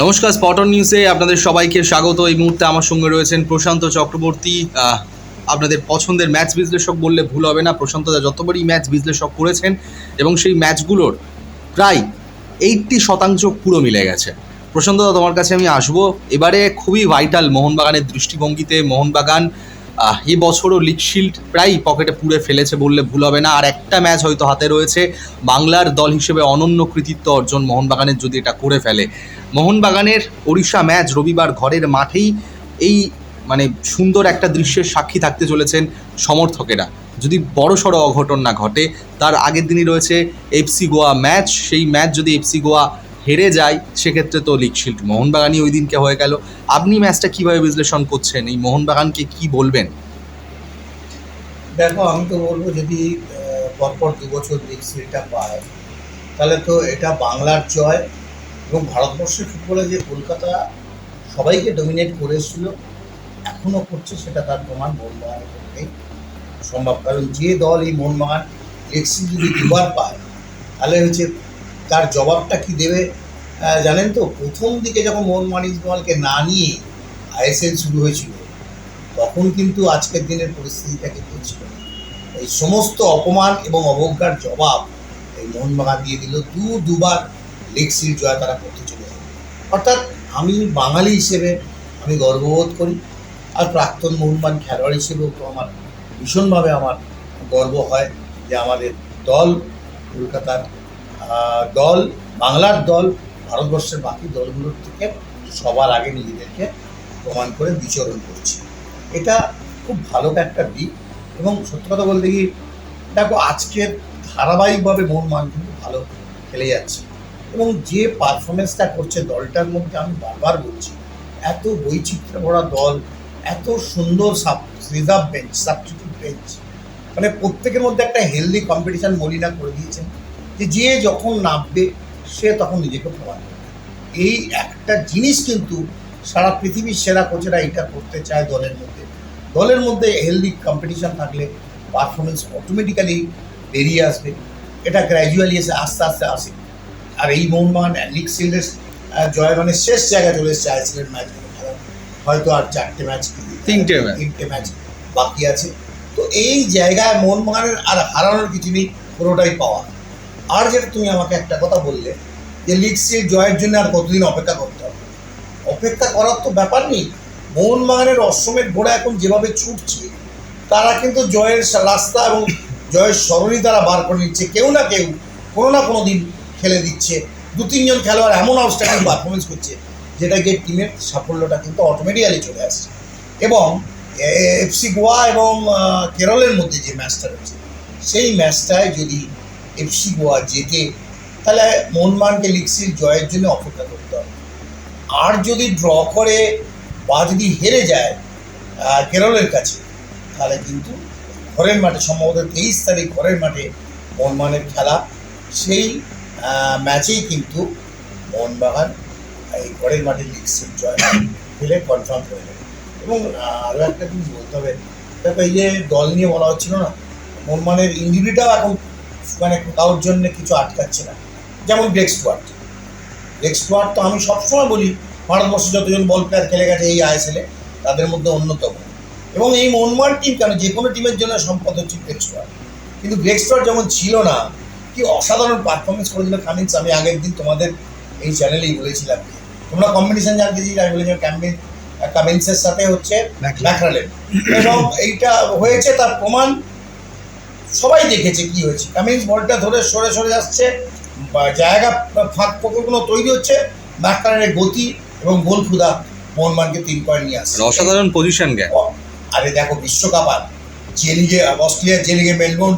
নমস্কার স্পটন নিউজে আপনাদের সবাইকে স্বাগত। এই মুহূর্তে আমার সঙ্গে রয়েছেন প্রশান্ত চক্রবর্তী। আপনাদের পছন্দের ম্যাচ বিশ্লেষক বললে ভুল হবে না। প্রশান্ত দা যতবারই ম্যাচ বিশ্লেষক করেছেন এবং সেই ম্যাচগুলোর প্রায় এইটটি শতাংশ পুরো মিলে গেছে। প্রশান্ত দা, তোমার কাছে আমি আসব। এবারে খুবই ভাইটাল মোহনবাগানের দৃষ্টিভঙ্গিতে। মোহনবাগান আহ, এই বছরও লিগ শিল্ড প্রায় পকেটে পুড়ে ফেলেছে বললে ভুল হবে না। আর একটা ম্যাচ হয়তো হাতে রয়েছে বাংলার দল হিসেবে অনন্য কৃতিত্ব অর্জন মোহনবাগানের যদি এটা করে ফেলে। মোহনবাগানের ওড়িশা ম্যাচ রবিবার ঘরের মাঠেই এই মানে সুন্দর একটা দৃশ্যের সাক্ষী থাকতে চলেছেন সমর্থকেরা। যদি বড় সড়ো অঘটন না ঘটে তার আগের দিনই রয়েছে এফসি গোয়া ম্যাচ সেই ম্যাচ যদি এফসি গোয়া হেরে যায় সেক্ষেত্রে তো লিগ শিল্ড মোহনবাগানই ওই দিনকে হয়ে গেল। আপনি ম্যাচটা কীভাবে বিশ্লেষণ করছেন? এই মোহনবাগানকে কি বলবেন? দেখো, আমি তো বলব যদি পরপর দু বছর লিগ সিরিজটা পায়, তাহলে তো এটা বাংলার জয় এবং ভারতবর্ষের ফুটবলে যে কলকাতা সবাইকে ডমিনেট করে এখনও করছে, সেটা তার প্রমাণ মোহনবাগানের পক্ষেই সম্ভব। কারণ যে দল এই মোহনবাগান লিগ সিরিজ যদি দুবার পায়, তাহলে হচ্ছে তার জবাবটা কি দেবে জানেন তো? প্রথম দিকে যখন মোহনবাগান ইস্টবেঙ্গলকে না নিয়ে আইএসএল শুরু হয়েছিল, তখন কিন্তু আজকের দিনের পরিস্থিতিটা কিন্তু ছিল এই সমস্ত অপমান এবং অবজ্ঞার জবাব এই মোহনবাগান দিয়ে দিল। দু, দুবার লিগ সিরিজ জয় তারা করতে চলে অর্থাৎ আমি বাঙালি হিসেবে আমি গর্ববোধ করি। আর প্রাক্তন মোহনবাগান খেলোয়াড় হিসেবেও তো আমার ভীষণভাবে আমার গর্ব হয় যে আমাদের দল কলকাতার দল, বাংলার দল, ভারতবর্ষের বাকি দলগুলোর থেকে সবার আগে নিজেদেরকে প্রমাণ করে বিচরণ করছে। এটা খুব ভালো একটা দিক এবং সত্যি কথা বলতে কি দেখো, আজকের ধারাবাহিকভাবে মোহনবাগান কিন্তু ভালো খেলে যাচ্ছে এবং যে পারফরমেন্সটা করছে দলটার মধ্যে আমি বারবার বলছি, এত বৈচিত্র্য ভরা দল, এত সুন্দর sub reserve bench substitute bench মানে প্রত্যেকের মধ্যে একটা হেলদি কম্পিটিশন মলিনা করে দিয়েছেন। যে যে যখন নামবে সে তখন নিজেকে প্রমাণ করবে। এই একটা জিনিস কিন্তু সারা পৃথিবীর সেরা কোচেরা এটা করতে চায় দলের মধ্যে। দলের মধ্যে হেলদি কম্পিটিশন থাকলে পারফরমেন্স অটোমেটিক্যালি বেরিয়ে আসবে। এটা গ্র্যাজুয়ালি এসে আস্তে আস্তে আসে। আর এই মোহনবাগান লিগ সিরিজের জয় মানে শেষ জায়গায় চলে এসেছে আইসিএলের ম্যাচ হয়তো আর চারটে ম্যাচ তিনটে। তিনটে ম্যাচ বাকি আছে। তো এই জায়গায় মোহনবাগানের আর হারানোর কিছু নেই পুরোটাই পাওয়া। আর যেটা তুমি আমাকে একটা কথা বললে, যে লিগ সিরিজ জয়ের জন্য আর কতদিন অপেক্ষা করতে হবে? অপেক্ষা করার তো ব্যাপার নেই। মোহনবাগানের অশ্বমের ঘোড়া এখন যেভাবে ছুটছে, তারা কিন্তু জয়ের রাস্তা এবং জয়ের সরণি তারা বার করে নিচ্ছে। কেউ না কেউ কোনো না কোনো দিন খেলে দিচ্ছে। দু, তিনজন খেলোয়াড় এমন আউটস্ট্যান্ডিং পারফরমেন্স করছে, যেটা গিয়ে টিমের সাফল্যটা কিন্তু অটোমেটিক্যালি চলে আসছে। এবং এফসি গোয়া এবং কেরলের মধ্যে যে ম্যাচটা রয়েছে সেই ম্যাচটায় যদি এফসি গোয়া জেতে তাহলে মোহনবাগানকে লিগ সিরিজ জয়ের জন্য অপেক্ষা করতে হবে। আর যদি ড্র করে, বা যদি হেরে যায় কেরলের কাছে, তাহলে কিন্তু ঘরের মাঠে, সম্ভবত তেইশ তারিখ ঘরের মাঠে মোহনবাগানের খেলা। সেই ম্যাচেই কিন্তু মোহনবাগান এই ঘরের মাঠে লিগ সিরিজ জয় পেলে কনফার্ম করে দেবে এবং আরও একটা জিনিস বলতে হবে, দেখো এই যে দল নিয়ে বলা হচ্ছিল না মোহনবাগানের ইঞ্জুরিটাও এখন মানে কারোর জন্য কিছু আটকাচ্ছে না। যেমন ব্রেক স্টুয়ার্ট ব্রেক স্টুয়ার্ট তো আমি সবসময় বলি ভারতবর্ষে যতজন বল প্লেয়ার খেলে গেছে এই আইএসএলে তাদের মধ্যে অন্যতম। এবং এই মোহনবাগান টিম কেন? যে কোনো টিমের জন্য সম্পদ হচ্ছে ব্রেক স্টুয়ার্ট কিন্তু ব্রেক স্টুয়ার্ট যখন ছিল না কি অসাধারণ পারফরমেন্স করেছিল কামিন্স আমি আগের দিন তোমাদের এই চ্যানেলেই বলেছিলাম। তোমরা কম্বিনেশন জানতে চাই আমি বলেছিলাম ক্যাম্পিন কামিন্সের সাথে হচ্ছে ম্যাকরালেন এবং এইটা হয়েছে তার প্রমাণ সবাই দেখেছে কি হয়েছে। কামিন্স বলটা ধরে সরে সরে যাচ্ছে জায়গা ফাঁক ফোকরগুলো তৈরি হচ্ছে ম্যাকরালের গতি এবং গোল ক্ষুদা মোহনবানকে তিন পয়েন্ট নিয়ে আসছে। অসাধারণ পজিশন ও, আরে দেখো বিশ্বকাপ আর যে লিগে অস্ট্রেলিয়া যে লিগে মেলবোর্ন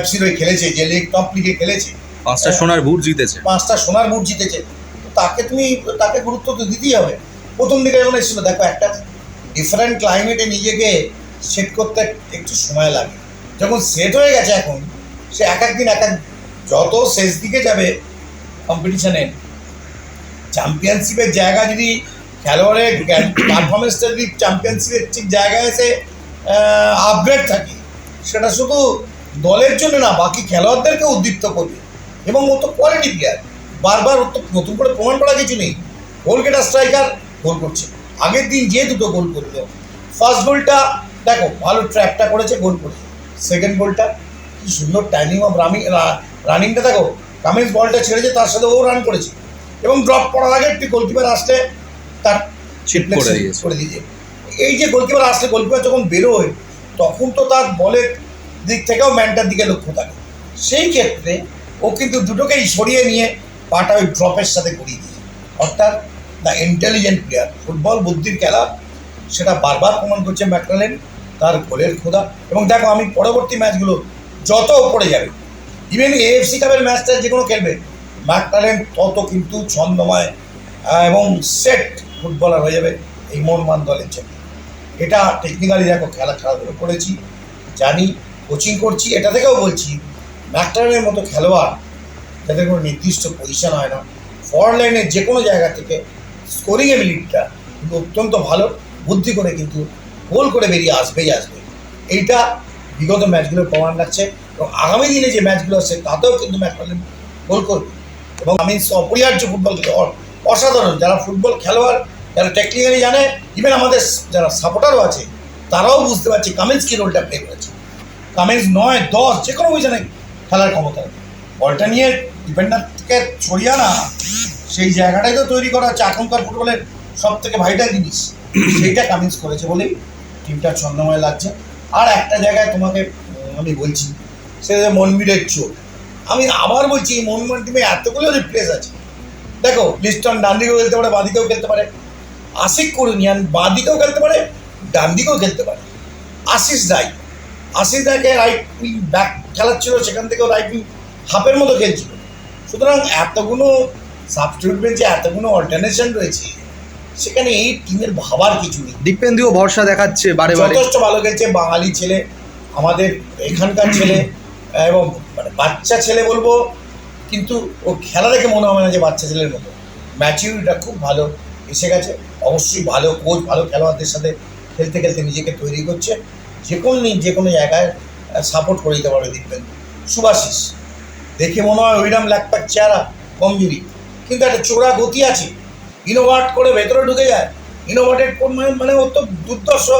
এফসির হয়ে খেলেছে যে লিগ টপ লিগে খেলেছে। পাঁচটা সোনার বুট জিতেছে। পাঁচটা সোনার বুট জিতেছে। তাকে তুমি তাকে গুরুত্ব তো দিতেই হবে। প্রথম দিকে যখন এসেছিল দেখো একটা ডিফারেন্ট ক্লাইমেটে নিজেকে সেট করতে একটু সময় লাগে। যখন সেট হয়ে গেছে এখন, সে এক এক দিন, এক এক যত শেষ দিকে যাবে কম্পিটিশানে চ্যাম্পিয়নশিপের জায়গা যদি খেলোয়াড়ের পারফরমেন্সটা যদি চ্যাম্পিয়নশিপের ঠিক জায়গায় এসে আপগ্রেড থাকে, সেটা শুধু দলের জন্য না, বাকি খেলোয়াড়দেরকে উদ্দীপ্ত করবে। এবং ও তো কোয়ালিটি প্লেয়ার বারবার ও তো নতুন করে প্রমাণ করা কিছু নেই। গোল গেটার স্ট্রাইকার গোল করছে। আগের দিন যে দুটো গোল করল ফার্স্ট গোলটা দেখো, ভালো ট্র্যাপটা করেছে গোল করেছে। সেকেন্ড বলটা কি সুন্দর টাইমিং অফ রানিং রানিংটা দেখো কামিন্স বলটা ছেড়েছে তার সাথে ও রান করেছে। এবং ড্রপ করার আগে একটি গোলকিপার আসলে তার করে দিয়েছে। দিয়েছে। এই যে গোলকিপার আসলে গোলকিপার যখন বেরোয় তখন তো তার বলের দিক থেকেও ম্যানটার দিকে লক্ষ্য থাকে। সেই ক্ষেত্রে ও কিন্তু দুটোকেই সরিয়ে নিয়ে পাটা ওই ড্রপের সাথে করিয়ে দিয়ে অর্থাৎ দ্য ইন্টেলিজেন্ট প্লেয়ার ফুটবল বুদ্ধির খেলা সেটা বারবার প্রমাণ করছে ম্যাকরালেন তার গোলের খোদা এবং দেখো, আমি পরবর্তী ম্যাচগুলো যত উপরে যাবে ইভেন এএফসি কাপের ম্যাচটা যে কোনো খেলবে ম্যাকরালেন তত কিন্তু ছন্দময় এবং সেট ফুটবলার হয়ে যাবে এই মনমান দলের জন্য। এটা টেকনিক্যালি দেখো, খেলা খেলাধুলো করেছি, জানি কোচিং করছি, এটা থেকেও বলছি ম্যাকটারের মতো খেলোয়াড় যাদের কোনো নির্দিষ্ট পজিশন হয় না ফরওয়ার্ড লাইনের যে কোনো জায়গা থেকে স্কোরিং এবিলিটিটা কিন্তু অত্যন্ত ভালো, বুদ্ধি করে কিন্তু গোল করে বেরিয়ে আসবেই আসবে। এইটা বিগত ম্যাচগুলোর প্রমাণ রাখছে এবং আগামী দিনে যে ম্যাচগুলো আসছে তাতেও কিন্তু ম্যাকটারেন গোল করবে। এবং আমি অপরিহার্য ফুটবল অসাধারণ, যারা ফুটবল খেলোয়াড়, যারা টেকনিক্যালি জানে ইভেন আমাদের যারা সাপোর্টারও আছে, তারাও বুঝতে পারছে কামিন্স কি রোলটা প্লে করেছে। কামিন্স নয়, দশ, যে কোনো পজিশনে খেলার ক্ষমতা। বলটা নিয়ে ডিফেন্ডারকে ছড়িয়ে না সেই জায়গাটাই তো তৈরি করা হচ্ছে। এখনকার ফুটবলের সব থেকে ভাইটাল জিনিস। সেইটা কামিন্স করেছে বলেই টিমটা ছন্দময় লাগছে। আর একটা জায়গায় তোমাকে আমি বলছি, সেটা হচ্ছে মনমিরের চোট আমি আবার বলছি মনমির টিমে এতগুলো রিপ্লেস আছে। দেখো, লিস্টন ডান দিকেও খেলতে পারে বাঁ দিকেও খেলতে পারে। আশিক করুনিয়ান বাঁ দিকেও খেলতে পারে ডান দিকেও খেলতে পারে। আশিস রায়, আশিস রায়কে রাইট উইং ব্যাক খেলাচ্ছিল, সেখান থেকেও রাইট উইং হাফের মতো খেলছিল। সুতরাং এতগুলো সাবস্টিটিউট বেঞ্চে এতগুলো অল্টারনেশন রয়েছে সেখানে এই টিমের ভাবার কিছু নেই। দীপেন্দিও ভরসা দেখাচ্ছে বারে বারে। যথেষ্ট ভালো খেলছে বাঙালি ছেলে আমাদের এখানকার ছেলে এবং মানে বাচ্চা ছেলে বলব কিন্তু ও খেলা দেখে মনে হবে না যে বাচ্চা ছেলের মতো। ম্যাচিউরিটা খুব ভালো এসে গেছে। অবশ্যই ভালো কোচ ভালো খেলোয়াড়দের সাথে খেলতে খেলতে নিজেকে তৈরি করছে। যে কোনো যে কোনো জায়গায় সাপোর্ট করে দিতে পারবে দেখবেন সুভাশিস দেখে মনে হয় ওইরাম ল্যাকপ্যাক চেহারা কমজুরি। কিন্তু একটা চোরা গতি আছে। ইনোভাট করে ভেতরে ঢুকে যায়। ইনোভাটেড মানে মানে ও তো দুর্দর্শ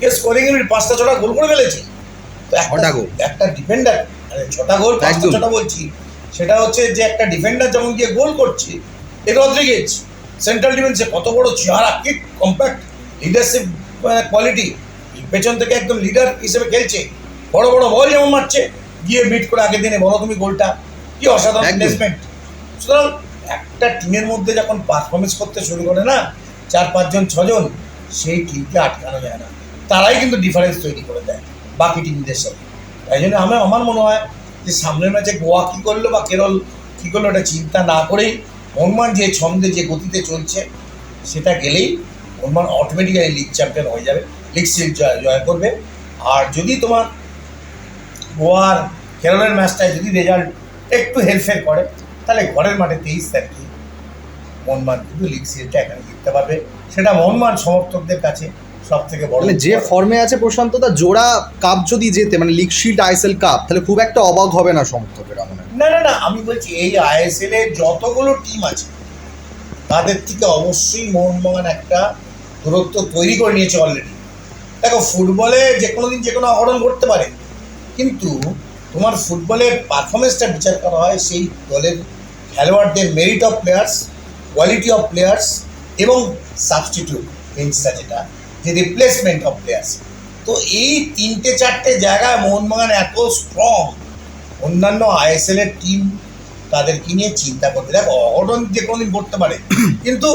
কে স্কোরিং এর পাঁচটা ছটা গোল করে ফেলেছে। একটা- গোল। একটা ডিফেন্ডার মানে ছটা গোল পাঁচটা ছটা বলছি। সেটা হচ্ছে যে একটা ডিফেন্ডার যেমন গিয়ে গোল করছে এ রদ্রিগেজ সেন্ট্রাল ডিফেন্সে কত বড় চেহারা কি কম্প্যাক্ট লিডারশিপ কোয়ালিটি পেছন থেকে একদম লিডার হিসেবে খেলছে। বড় বড় বল যেমন মারছে গিয়ে মিট করে আগের দিনে বলো তুমি গোলটা। কি অসাধারণ। প্লেসমেন্ট সুতরাং একটা টিমের মধ্যে যখন পারফরমেন্স করতে শুরু করে না, চার, পাঁচজন, ছজন, সেই টিমকে আটকানো যায় না। তারাই কিন্তু ডিফারেন্স তৈরি করে দেয় বাকি টিমদের সাথে। তাই জন্য আমার আমার মনে হয় যে সামনের ম্যাচে গোয়া কী করল বা কেরল কী করল এটা চিন্তা না করেই হনুমান যে ছন্দে, যে গতিতে চলছে, সেটা গেলেই হনুমান অটোমেটিক্যালি লিগ চ্যাম্পিয়ন হয়ে যাবে লিগ সিরিজ জয় করবে। আর যদি তোমার গোয়ার, কেরলের ম্যাচটায় যদি রেজাল্ট একটু হেরফের করে তাহলে ঘরের মাঠে তেইশ তারিখে মোহনবাগান কিন্তু লিগ সিরিজটা এখানে জিততে পারবে। সেটা মোহনবাগান সমর্থকদের কাছে সব থেকে বড় মানে যে ফর্মে আছে প্রশান্ত দা জোড়া কাপ যদি জেতে মানে লিগ শিল্ড আইএসএল কাপ তাহলে খুব একটা অবাক হবে না সমর্থকেরা মনে না না না আমি বলছি এই আইএসএল এর যতগুলো টিম আছে তাদের থেকে অবশ্যই মোহনবাগান একটা দূরত্ব তৈরি করে নিয়েছে অলরেডি দেখো ফুটবলে যে কোনো দিন যে কোনো অঘটন ঘটতে পারে কিন্তু তোমার ফুটবলের পারফরমেন্সটা বিচার করা হয় সেই দলের খেলোয়াড়দের merit of players quality of players এবং সাবস্টিটিউট বেঞ্চটা যেটা, যে রিপ্লেসমেন্ট অফ প্লেয়ার্স তো এই তিনটে চারটে জায়গায় মোহনবাগান এত স্ট্রং অন্যান্য আইএসএল এর টিম তাদেরকে নিয়ে চিন্তা করতে। দেখো, অঘটন যে কোনো দিন করতে পারে, কিন্তু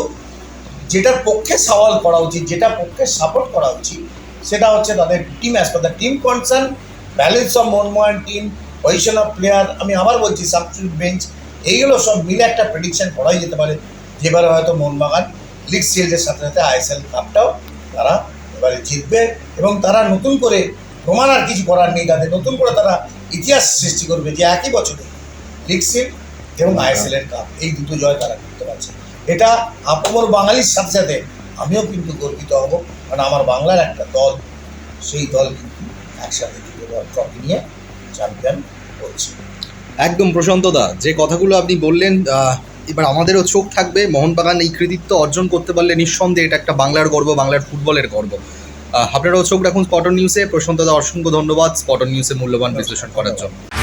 যেটার পক্ষে সওয়াল করা উচিত যেটা পক্ষে সাপোর্ট করা উচিত, সেটা হচ্ছে তাদের team as per the team concern balance of মোহনমোহন team position of player আমি আবার বলছি সাবস্টিটিউট বেঞ্চ এইগুলো সব মিলে একটা প্রেডিকশন করাই যেতে পারে। যেবারে হয়তো মোহনবাগান লিগ সিরিজের সাথে সাথে আইএসএল কাপটাও তারা এবারে জিতবে এবং তারা নতুন করে প্রমাণ আর কিছু করার নেই তাদের। নতুন করে তারা ইতিহাস সৃষ্টি করবে যে একই বছরে লিগ সিট এবং আইএসএল এর কাপ এই দুটো জয় তারা করতে পারছে। এটা আপমর বাঙালির সাথে সাথে আমিও কিন্তু গর্বিত হব, কারণ আমার বাংলার একটা দল, সেই দল কিন্তু একসাথে ট্রফি নিয়ে চ্যাম্পিয়ন একদম প্রশান্ত দা, যে কথাগুলো আপনি বললেন এবার আমাদেরও চোখ থাকবে, মোহনবাগান এই কৃতিত্ব অর্জন করতে পারলে নিঃসন্দেহে এটা একটা বাংলার গর্ব, বাংলার ফুটবলের গর্ব। আপনারাও চোখ রাখুন স্পটন নিউজে প্রশান্ত দা, অসংখ্য ধন্যবাদ স্পটন নিউজে মূল্যবান বিশ্লেষণ করার জন্য।